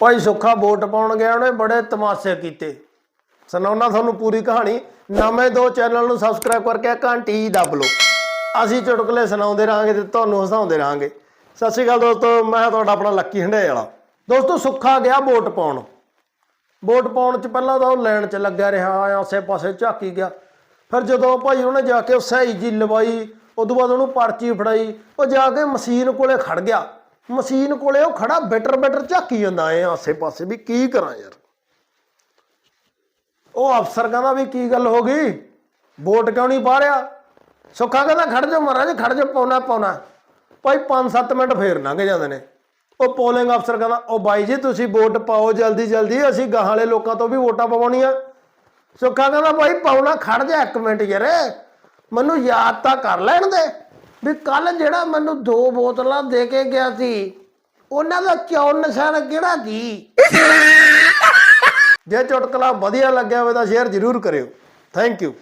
ਭਾਈ ਸੁੱਖਾ vote ਪਾਉਣ ਗਿਆ, ਉਹਨੇ ਬੜੇ ਤਮਾਸ਼ੇ ਕੀਤੇ। ਸੁਣਾਉਣਾ ਤੁਹਾਨੂੰ ਪੂਰੀ ਕਹਾਣੀ। ਨਵੇਂ ਦੋ ਚੈਨਲ ਨੂੰ ਸਬਸਕ੍ਰਾਈਬ ਕਰਕੇ ਘੰਟੀ ਦੱਬ ਲਓ। ਅਸੀਂ ਚੁਟਕਲੇ ਸੁਣਾਉਂਦੇ ਰਹਾਂਗੇ ਤੇ ਤੁਹਾਨੂੰ ਹਸਾਉਂਦੇ ਰਹਾਂਗੇ। ਸਤਿ ਸ਼੍ਰੀ ਅਕਾਲ ਦੋਸਤੋ, ਮੈਂ ਤੁਹਾਡਾ ਆਪਣਾ ਲੱਕੀ ਹੰਡੇ ਵਾਲਾ। ਦੋਸਤੋ, ਸੁੱਖਾ ਗਿਆ ਵੋਟ ਪਾਉਣ। ਵੋਟ ਪਾਉਣ ਚ ਪਹਿਲਾਂ ਤਾਂ ਉਹ ਲਾਈਨ ਚ ਲੱਗਿਆ ਰਿਹਾ ਆਸੇ-ਪਾਸੇ ਝਾਕੀ ਗਿਆ। ਫਿਰ ਜਦੋਂ ਭਾਈ ਉਹਨੇ ਜਾ ਕੇ ਉਹ ਸਹੀ ਜੀ ਲਵਾਈ, ਉਦੋਂ ਬਾਅਦ ਉਹਨੂੰ ਪਰਚੀ ਫੜਾਈ, ਉਹ ਜਾ ਕੇ ਮਸ਼ੀਨ ਕੋਲੇ ਖੜ ਗਿਆ। ਮਸ਼ੀਨ ਕੋਲੇ ਉਹ ਖੜਾ, ਬੈਟਰ ਬੈਟਰ ਝਾਕੀ ਜਾਂਦਾ, ਐ ਆਸੇ-ਪਾਸੇ ਵੀ ਕੀ ਕਰਾਂ ਯਾਰ। ਉਹ ਅਫਸਰ ਕਹਿੰਦਾ ਵੀ ਕੀ ਗੱਲ ਹੋ ਗਈ? ਵੋਟ ਕਿਉਂ ਨਹੀਂ ਪਾ ਰਿਹਾ? ਸੁੱਖਾ ਕਹਿੰਦਾ, ਖੜ ਜਾ ਮਹਾਰਾਜ, ਖੜ ਜਾ, ਪਾਉਣਾ ਪਾਉਣਾ। ਭਾਈ 5-7 ਮਿੰਟ ਫੇਰ ਲੰਘ ਜਾਂਦੇ ਨੇ। ਉਹ ਪੋਲਿੰਗ ਅਫਸਰ ਕਹਿੰਦਾ, ਉਹ ਬਾਈ ਜੀ, ਤੁਸੀਂ ਵੋਟ ਪਾਓ ਜਲਦੀ ਜਲਦੀ, ਅਸੀਂ ਗਾਹਾਂ ਵਾਲੇ ਲੋਕਾਂ ਤੋਂ ਵੀ ਵੋਟਾਂ ਪਵਾਉਣੀਆਂ। ਸੁੱਖਾ ਕਹਿੰਦਾ, ਭਾਈ, ਪਾਉਣਾ, ਖੜ ਜਾ ਇੱਕ ਮਿੰਟ ਯਾਰ। ਮੈਨੂੰ ਯਾਦ ਤਾਂ ਕਰ ਲੈਣ ਦੇ। ਵੀ ਕੱਲ ਜਿਹੜਾ ਮੈਨੂੰ ਦੋ ਬੋਤਲਾਂ ਦੇ ਕੇ ਗਿਆ ਸੀ, ਉਹਨਾਂ ਦਾ ਚੌਨ ਨਿਸ਼ਾਨ ਕਿਹੜਾ ਸੀ? ਜੇ ਚੁਟਕਲਾ ਵਧੀਆ ਲੱਗਿਆ ਹੋਵੇ ਤਾਂ ਸ਼ੇਅਰ ਜ਼ਰੂਰ ਕਰਿਓ। Thank you